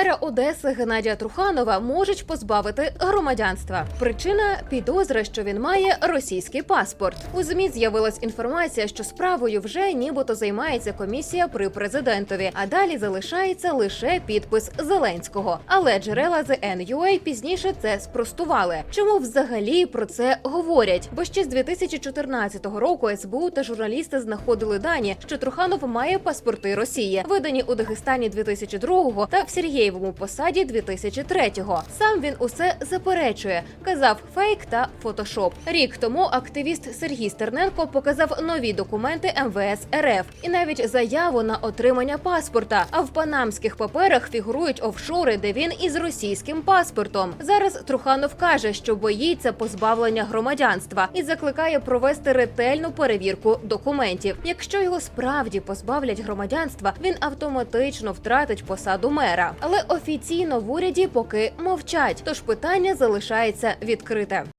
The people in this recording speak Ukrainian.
Мера Одеси Геннадія Труханова можуть позбавити громадянства. Причина підозра, що він має російський паспорт. У змі з'явилась інформація, що справою вже нібито займається комісія при президентові, а далі залишається лише підпис Зеленського. Але джерела The NUA пізніше це спростували. Чому взагалі про це говорять? Бо ще з 2014 року СБУ та журналісти знаходили дані, що Труханов має паспорти Росії, видані у Дагестані 2002 та в Сергієвому посаді 2003. Сам він усе заперечує, казав фейк та фотошоп. Рік тому активіст Сергій Стерненко показав нові документи МВС РФ і навіть заяву на отримання паспорта. А в панамських паперах фігурують офшори, де він із російським паспортом. Зараз Труханов каже, що боїться позбавлення громадянства і закликає провести ретельну перевірку документів. Якщо його справді позбавлять громадянства, він автоматично втратить посаду мера. Але офіційно в уряді поки мовчать. Тож питання залишається відкрите.